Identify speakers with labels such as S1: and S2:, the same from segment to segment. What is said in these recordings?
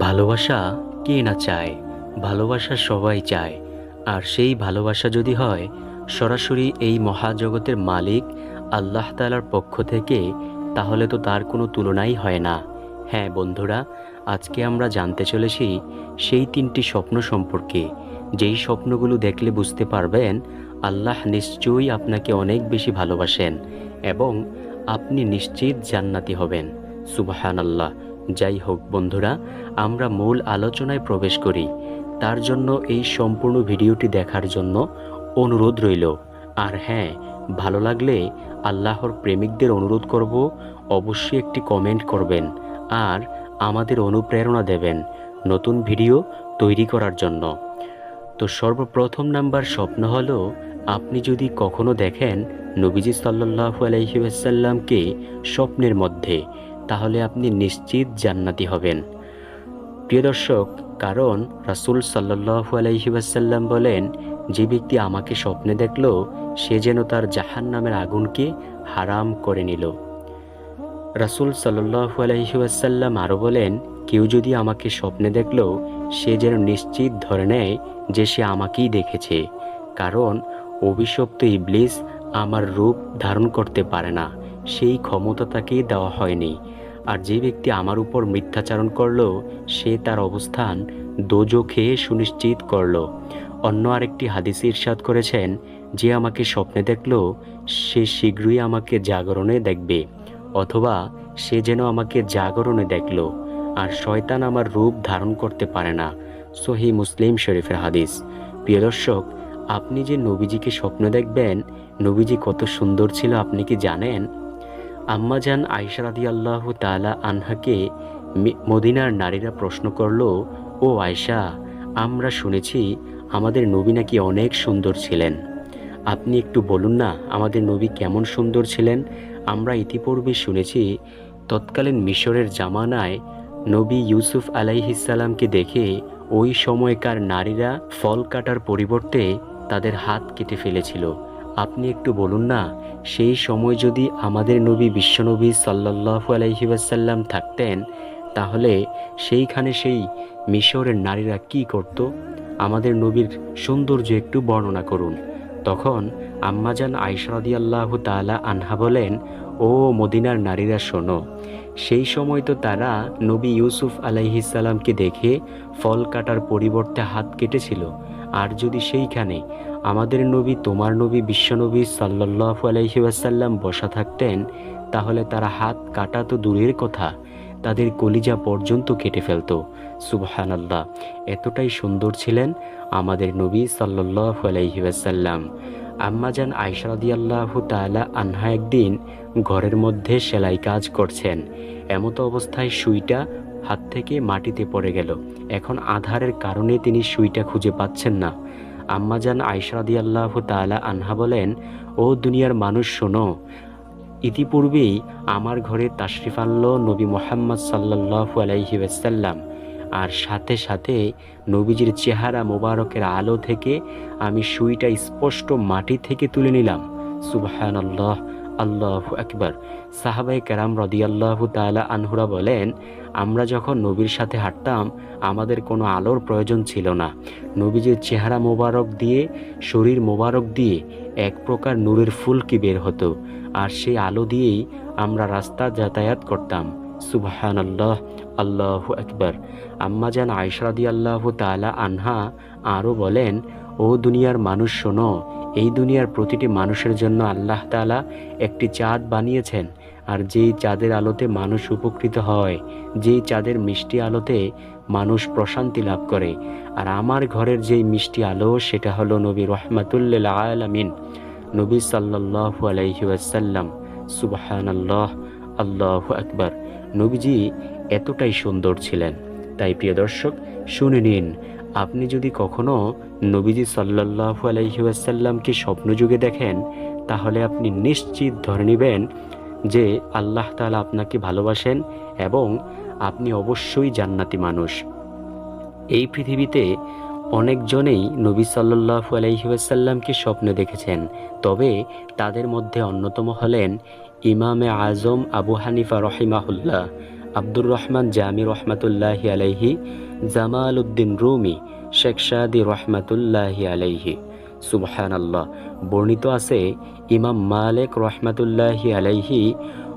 S1: ভালোবাসা কে না চায়? ভালোবাসা সবাই চায়। আর সেই ভালোবাসা যদি হয়, সরাসরি এই মহাজগতের মালিক আল্লাহ তালার পক্ষ থেকে, তাহলে তো তার কোনো তুলনাই হয় না। হ্যাঁ বন্ধুরা, আজকে আমরা জানতে চলেছি সেই তিনটি স্বপ্ন সম্পর্কে। যেই স্বপ্নগুলো দেখলে বুঝতে পারবেন, আল্লাহ নিশ্চয়ই আপনাকে অনেক বেশি ভালোবাসেন এবং আপনি নিশ্চিত জান্নাতি হবেন। সুবাহান আল্লাহ যাই হোক বন্ধুরা, আমরা মূল আলোচনায় প্রবেশ করি। তার জন্য এই সম্পূর্ণ ভিডিওটি দেখার জন্য অনুরোধ রইল। আর হ্যাঁ ভালো লাগলে আল্লাহর প্রেমিকদের অনুরোধ করব, অবশ্যই একটি কমেন্ট করবেন আর আমাদের অনুপ্রেরণা দেবেন নতুন ভিডিও তৈরি করার জন্য। তো সর্বপ্রথম নাম্বার স্বপ্ন হলো, আপনি যদি কখনো দেখেন নবীজি সাল্লাহু আলহিউসাল্লামকে স্বপ্নের মধ্যে তাহলে আপনি নিশ্চিত জান্নাতি হবেন। প্রিয় দর্শক, কারণ রাসুল সাল্লাহু আলহিউসাল্লাম বলেন, যে ব্যক্তি আমাকে স্বপ্নে দেখল, সে যেন তার জাহান নামের আগুনকে হারাম করে নিল। রাসুল সাল্লাহু আলহিউসাল্লাম আরও বলেন, কেউ যদি আমাকে স্বপ্নে দেখল, সে যেন নিশ্চিত ধরে নেয় যে সে আমাকেই দেখেছে, কারণ অভিশপ্ত ইবলিস আমার রূপ ধারণ করতে পারে না, সেই ক্ষমতা তাকে দেওয়া হয়নি। আর যে ব্যক্তি আমার উপর মিথ্যাচারণ করল, সে তার অবস্থান দোজো খেয়ে সুনিশ্চিত করল। অন্য আরেকটি হাদিসে ইরশাদ করেছেন, যে আমাকে স্বপ্নে দেখল, সে শীঘ্রই আমাকে জাগরণে দেখবে, অথবা সে যেন আমাকে জাগরণে দেখল, আর শয়তান আমার রূপ ধারণ করতে পারে না। সহি মুসলিম শরীফের হাদিস। প্রিয় দর্শক, আপনি যে নবীজিকে স্বপ্ন দেখবেন, নবীজি কত সুন্দর ছিল, আপনি কি জানেন? আম্মাজান আয়সা রাদি আল্লাহ তালা আনহাকে মদিনার নারীরা প্রশ্ন করল, ও আয়সা আমরা শুনেছি আমাদের নবী নাকি অনেক সুন্দর ছিলেন। আপনি একটু বলুন না, আমাদের নবী কেমন সুন্দর ছিলেন? আমরা ইতিপূর্বে শুনেছি তৎকালীন মিশরের জামানায় নবী ইউসুফ আলাইহিসাল্লামকে দেখে ওই সময়কার নারীরা ফল কাটার পরিবর্তে তাদের হাত কেটে ফেলেছিল। আপনি একটু বলুন না, সেই সময় যদি আমাদের নবী বিশ্বনবী সাল্লাহু আলহিবাসাল্লাম থাকতেন, তাহলে সেইখানে সেই মিশরের নারীরা কি করত? আমাদের নবীর সৌন্দর্য একটু বর্ণনা করুন। তখন আম্মাজান আইসরাদি আল্লাহ তালা আনহা বলেন, ও মদিনার নারীরা শোনো, সেই সময় তো তারা নবী ইউসুফ আলাইহিসাল্লামকে দেখে ফল কাটার পরিবর্তে হাত কেটেছিল। আর যদি সেইখানে আমাদের নবী, তোমার নবী, বিশ্বনবী সাল্লাহু আলহিউসাল্লাম বসা থাকতেন, তাহলে তারা হাত কাটা তো দূরের কথা, তাদের কলিজা পর্যন্ত কেটে ফেলতো। সুবহান আল্লাহ এতটাই সুন্দর ছিলেন আমাদের নবী সাল্লাহু আলহিউসাল্লাম আম্মাজান আয়সারদি আল্লাহ তালা আনহা একদিন ঘরের মধ্যে সেলাই কাজ করছেন। এমত অবস্থায় সুইটা হাত থেকে মাটিতে পড়ে গেল। এখন আধারের কারণে তিনি সুইটা খুঁজে পাচ্ছেন না। আম্মাজান আইসাদি আল্লাহ তালা আনহা বলেন, ও দুনিয়ার মানুষ, শোনো। ইতিপূর্বেই আমার ঘরে তাশরিফ আনল নবী মোহাম্মদ সাল্লাহ আলাইহি ওয়াসাল্লাম। আর সাথে সাথে নবীজির চেহারা মোবারকের আলো থেকে আমি সুইটা স্পষ্ট মাটি থেকে তুলে নিলাম। সুবাহান আল্লাহ আল্লাহ একবার সাহাবাই কেরাম রদিয়াল্লাহ তালা আনহুরা বলেন, আমরা যখন নবীর সাথে হাঁটতাম, আমাদের কোনো আলোর প্রয়োজন ছিল না। নবীজির চেহারা মোবারক দিয়ে, শরীর মোবারক দিয়ে এক প্রকার নূরের ফুলকি বের হতো। আর সেই আলো দিয়েই আমরা রাস্তা যাতায়াত করতাম। সুবহান আল্লাহ আল্লাহ একবার আম্মাজান আয়সরাদি আল্লাহ তালা আনহা আরও বলেন ও দুনিয়ার মানুষ শোনো, এই দুনিয়ার প্রতিটি মানুষের জন্য আল্লাহ তালা একটি চাঁদ বানিয়েছেন, আর যেই চাঁদের আলোতে মানুষ উপকৃত হয়, যেই চাঁদের মিষ্টি আলোতে মানুষ প্রশান্তি লাভ করে, আর আমার ঘরের যেই মিষ্টি আলো, সেটা হলো নবী রহমাতুল্লিল আলমিন, নবী সাল্লাহু আলাইহি ওয়াসাল্লাম। সুবাহান আল্লাহ আল্লাহ আকবার। নবীজি এতটাই সুন্দর ছিলেন। তাই প্রিয় দর্শক, শুনে নিন আপনি যদি কখনো নবীজি সাল্লাহু আলহিউসাল্লামকে স্বপ্নযুগে দেখেন, তাহলে আপনি নিশ্চিত ধরে নেবেন যে আল্লাহ তালা আপনাকে ভালোবাসেন এবং আপনি অবশ্যই জান্নাতি মানুষ। এই পৃথিবীতে অনেকজনেই নবী সাল্লাহু আলহিউসাল্লামকে স্বপ্নে দেখেছেন, তবে তাদের মধ্যে অন্যতম হলেন ইমামে আজম আবু হানিফা রহিমাহুল্লাহ। আব্দুর রহমান জামি রহমাতুল্লাহি আলাইহি জামাল উদ্দিন রুমি, শেখ সাদি রহমাতুল্লাহি আলাইহি। সুবহান আল্লাহ বর্ণিত আছে, ইমাম মালেক রহমাতুল্লাহি আলাইহি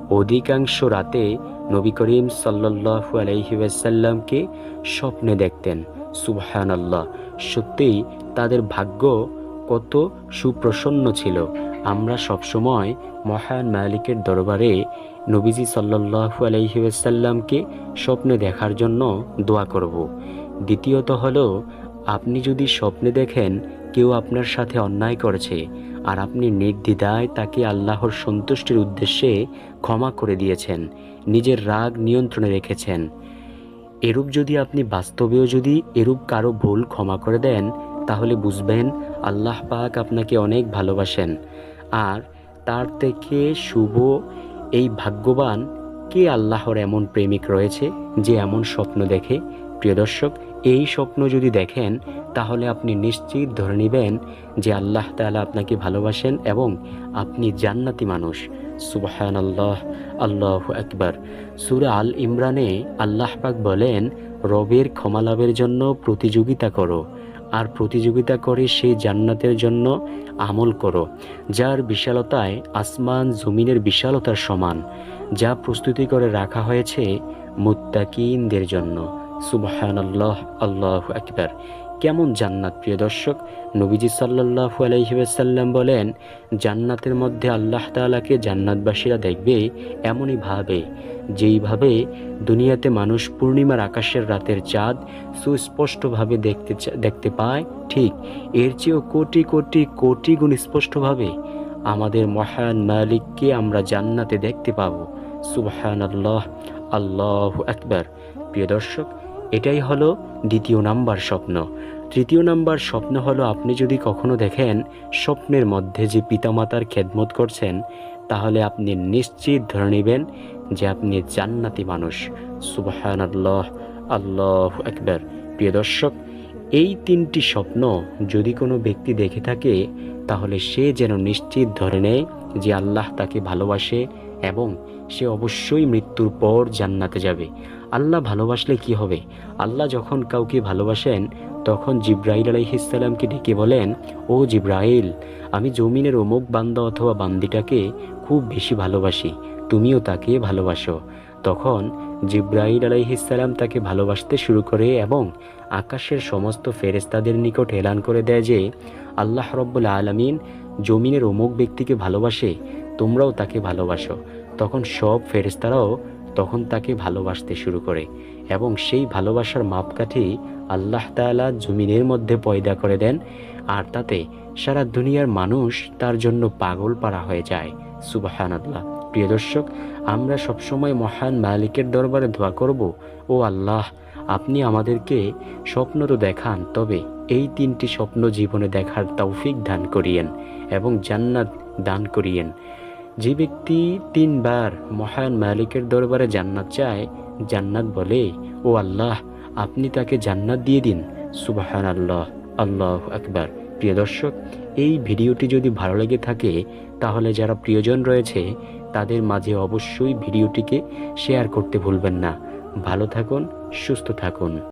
S1: অধিকাংশ রাতে নবী করিম সাল্লাল্লাহু আলাইহি ওয়াসাল্লামকে স্বপ্নে দেখতেন। সুবহান আল্লাহ সত্যিই তাদের ভাগ্য কত সুপ্রসন্ন ছিল। আমরা সবসময় মহান মালিকের দরবারে নবীজি সাল্লাল্লাহু আলাইহি ওয়াসাল্লামকে স্বপ্নে দেখার জন্য দোয়া করব। দ্বিতীয়ত হল, আপনি যদি স্বপ্নে দেখেন কেউ আপনার সাথে অন্যায় করেছে আর আপনি নির্দ্বিধায় তাকে আল্লাহর সন্তুষ্টির উদ্দেশ্যে ক্ষমা করে দিয়েছেন, নিজের রাগ নিয়ন্ত্রণে রেখেছেন, এরূপ যদি আপনি বাস্তবেও যদি এরূপ কারও ভুল ক্ষমা করে দেন, তাহলে বুঝবেন আল্লাহ পাক আপনাকে অনেক ভালোবাসেন। আর তার থেকে শুভ এই ভাগ্যবান কে আল্লাহর এমন প্রেমিক রয়েছে যে এমন স্বপ্ন দেখে? প্রিয় দর্শক, এই স্বপ্ন যদি দেখেন, তাহলে আপনি নিশ্চিত ধরে নেবেন যে আল্লাহ তাআলা আপনাকে ভালোবাসেন এবং আপনি জান্নাতি মানুষ। সুবহান আল্লাহ আল্লাহ আকবার। সুরা আল ইমরানে আল্লাহ পাক বলেন, রবের ক্ষমা লাভের জন্য প্রতিযোগিতা করো। আর প্রতিযোগিতা করে সেই জান্নাতের জন্য আমল করো, যার বিশালতায় আসমান জমিনের বিশালতার সমান, যা প্রস্তুতি করে রাখা হয়েছে মুত্তাকিনদের জন্য। সুবাহান আল্লাহ আল্লাহ আকবার। কেমন জান্নাত, প্রিয় দর্শক? নবীজি সাল্লাল্লাহু আলাইহি ওয়াসাল্লাম বলেন, জান্নাতের মধ্যে আল্লাহ তালাকে জান্নাতবাসীরা দেখবে এমনই ভাবে যেইভাবে দুনিয়াতে মানুষ পূর্ণিমার আকাশের রাতের চাঁদ সুস্পষ্টভাবে দেখতে দেখতে পায়। ঠিক, এর চেয়েও কোটি কোটি কোটি গুণ স্পষ্টভাবে আমাদের মহান মালিককে আমরা জান্নাতে দেখতে পাবো। সুবহান আল্লাহ আল্লাহ আকবার। প্রিয় দর্শক এটাই হলো দ্বিতীয় নাম্বার স্বপ্ন। তৃতীয় নাম্বার স্বপ্ন হলো আপনি যদি কখনো দেখেন স্বপ্নের মধ্যে যে পিতামাতার খেদমত করছেন, তাহলে আপনি নিশ্চিত ধরে নেবেন যে আপনি জান্নাতি মানুষ। সুবহান আল্লাহ আল্লাহ একবার প্রিয় দর্শক, এই তিনটি স্বপ্ন যদি কোনো ব্যক্তি দেখে থাকে, তাহলে সে যেন নিশ্চিত ধরে নেয় যে আল্লাহ তাকে ভালোবাসে এবং সে অবশ্যই মৃত্যুর পর জান্নাতে যাবে। আল্লাহ ভালোবাসলে কি হবে? আল্লাহ যখন কাউকে ভালোবাসেন, তখন জিব্রাইল আলাইহিসাল্লামকে ডেকে বলেন, ও জিব্রাইল, আমি জমিনের অমুক বান্দা অথবা বান্দিটাকে খুব বেশি ভালোবাসি, তুমিও তাকে ভালোবাসো। তখন জিব্রাইল আলাইহিসাল্লাম তাকে ভালোবাসতে শুরু করে এবং আকাশের সমস্ত ফেরেস্তাদের নিকট এলান করে দেয় যে, আল্লাহ রব্বুল আলমিন জমিনের অমুক ব্যক্তিকে ভালোবাসে তোমরাও তাকে ভালোবাসো। তখন সব ফেরেস্তারাও তখন তাকে ভালোবাসতে শুরু করে এবং সেই ভালোবাসার মাপকাঠি আল্লাহ তাআলা জমিনের মধ্যে পয়দা করে দেন আর তাতে সারা দুনিয়ার মানুষ তার জন্য পাগল পারা হয়ে যায়। সুবাহান আল্লাহ প্রিয় দর্শক, আমরা সবসময় মহান মালিকের দরবারে দোয়া করব, ও আল্লাহ, আপনি আমাদেরকে স্বপ্ন তো দেখান, তবে এই তিনটি স্বপ্ন জীবনে দেখার তৌফিক দান করিয়েন এবং জান্নাত দান করিয়েন। যে ব্যক্তি তিনবার মহান মালিকের দরবারে জান্নাত চায়, জান্নাত বলে, ও আল্লাহ, আপনি তাকে জান্নাত দিয়ে দিন। সুবাহান আল্লাহ আল্লাহ আকবার। প্রিয় দর্শক, এই ভিডিওটি যদি ভালো লেগে থাকে, তাহলে যারা প্রিয়জন রয়েছে, তাদের মাঝে অবশ্যই ভিডিওটিকে শেয়ার করতে ভুলবেন না। ভালো থাকুন, সুস্থ থাকুন।